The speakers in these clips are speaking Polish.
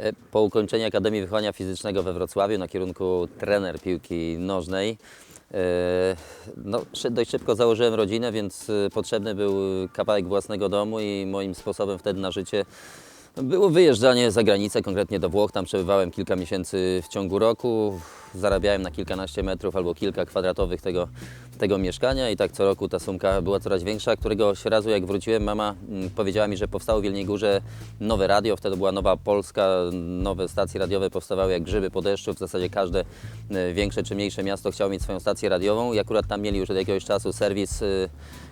E, Po ukończeniu Akademii Wychowania Fizycznego we Wrocławiu na kierunku trener piłki nożnej, e, no, dość szybko założyłem rodzinę, więc e, potrzebny był kawałek własnego domu i moim sposobem wtedy na życie było wyjeżdżanie za granicę, konkretnie do Włoch. Tam przebywałem kilka miesięcy w ciągu roku. Zarabiałem na kilkanaście metrów albo kilka kwadratowych tego, tego mieszkania i tak co roku ta sumka była coraz większa. Któregoś razu jak wróciłem, mama mm, powiedziała mi, że powstało w Wielkiej Górze nowe radio. Wtedy była nowa Polska, nowe stacje radiowe powstawały jak grzyby po deszczu. W zasadzie każde e, większe czy mniejsze miasto chciało mieć swoją stację radiową i akurat tam mieli już od jakiegoś czasu serwis e,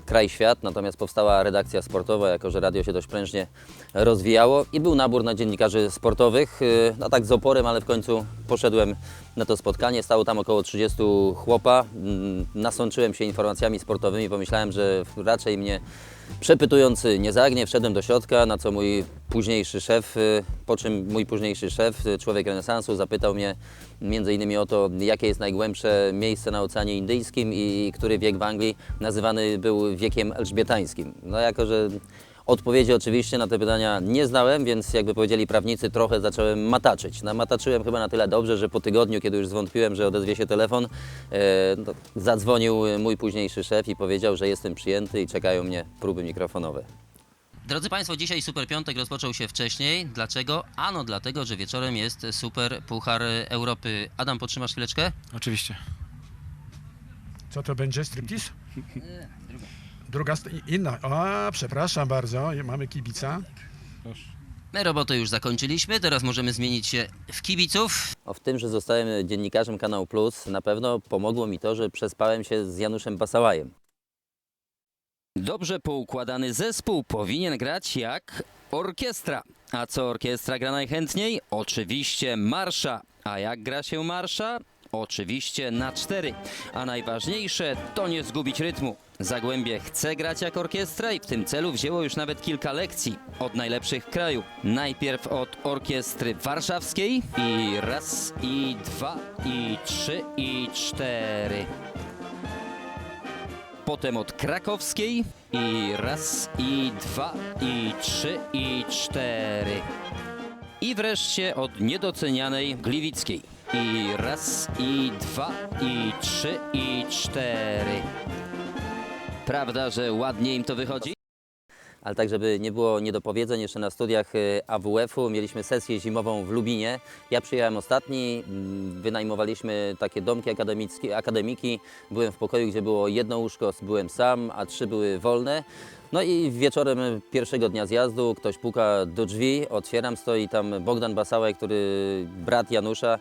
Kraj Świat, natomiast powstała redakcja sportowa, jako że radio się dość prężnie rozwijało i był nabór na dziennikarzy sportowych. Yy, No tak z oporem, ale w końcu poszedłem na to spotkanie. Stało tam około 30 chłopa. Mm, Nasączyłem się informacjami sportowymi, pomyślałem, że raczej mnie przepytujący nie zagnie. Wszedłem do środka, na co mój późniejszy szef, y, po czym mój późniejszy szef, y, człowiek renesansu, zapytał mnie między innymi o to, jakie jest najgłębsze miejsce na Oceanie Indyjskim i który wiek w Anglii nazywany był wiekiem elżbietańskim. No jako, że odpowiedzi oczywiście na te pytania nie znałem, więc jakby powiedzieli prawnicy, trochę zacząłem mataczyć. Namataczyłem chyba na tyle dobrze, że po tygodniu, kiedy już zwątpiłem, że odezwie się telefon, e, no, zadzwonił mój późniejszy szef i powiedział, że jestem przyjęty i czekają mnie próby mikrofonowe. Drodzy Państwo, dzisiaj Super Piątek rozpoczął się wcześniej. Dlaczego? Ano dlatego, że wieczorem jest Super Puchar Europy. Adam, potrzymasz chwileczkę? Oczywiście. Co to będzie? Striptease? Druga, st- inna. A, przepraszam bardzo, mamy kibica. Proszę. My robotę już zakończyliśmy, teraz możemy zmienić się w kibiców. O, w tym, że zostałem dziennikarzem Kanał Plus, na pewno pomogło mi to, że przespałem się z Januszem Basałajem. Dobrze poukładany zespół powinien grać jak orkiestra. A co orkiestra gra najchętniej? Oczywiście marsza. A jak gra się marsza? Oczywiście na cztery. A najważniejsze to nie zgubić rytmu. Zagłębie chce grać jak orkiestra i w tym celu wzięło już nawet kilka lekcji od najlepszych kraju. Najpierw od orkiestry warszawskiej i raz, i dwa, i trzy, i cztery. Potem od krakowskiej i raz, i dwa, i trzy, i cztery. I wreszcie od niedocenianej gliwickiej. I raz, i dwa, i trzy, i cztery. Prawda, że ładnie im to wychodzi? Ale tak, żeby nie było niedopowiedzeń, jeszcze na studiach y, AWF-u mieliśmy sesję zimową w Lubinie. Ja przyjechałem ostatni, mm, wynajmowaliśmy takie domki akademickie, akademiki. Byłem w pokoju, gdzie było jedno łóżko, byłem sam, a trzy były wolne. No i wieczorem pierwszego dnia zjazdu ktoś puka do drzwi, otwieram, stoi tam Bogdan Basałek, który brat Janusza,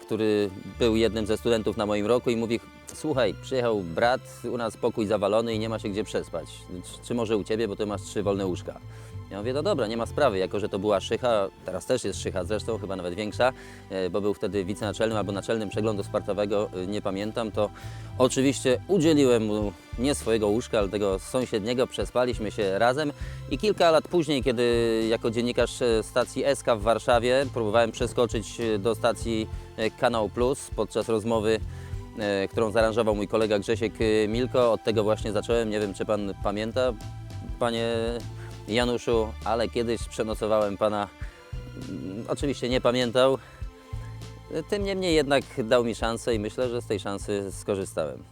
który był jednym ze studentów na moim roku i mówi, słuchaj, przyjechał brat, u nas pokój zawalony i nie ma się gdzie przespać. Czy może u Ciebie, bo Ty masz trzy wolne łóżka. Ja mówię, no dobra, nie ma sprawy, jako że to była szycha, teraz też jest szycha zresztą, chyba nawet większa, e, bo był wtedy wicenaczelnym albo naczelnym przeglądu sportowego, e, nie pamiętam, to oczywiście udzieliłem mu nie swojego łóżka, ale tego sąsiedniego, przespaliśmy się razem i kilka lat później, kiedy jako dziennikarz e, stacji SK w Warszawie próbowałem przeskoczyć do stacji Kanał Plus podczas rozmowy którą zaaranżował mój kolega Grzesiek Milko. Od tego właśnie zacząłem. Nie wiem, czy pan pamięta, panie Januszu, ale kiedyś przenocowałem pana. mm, Oczywiście nie pamiętał. Tym niemniej jednak dał mi szansę i myślę, że z tej szansy skorzystałem.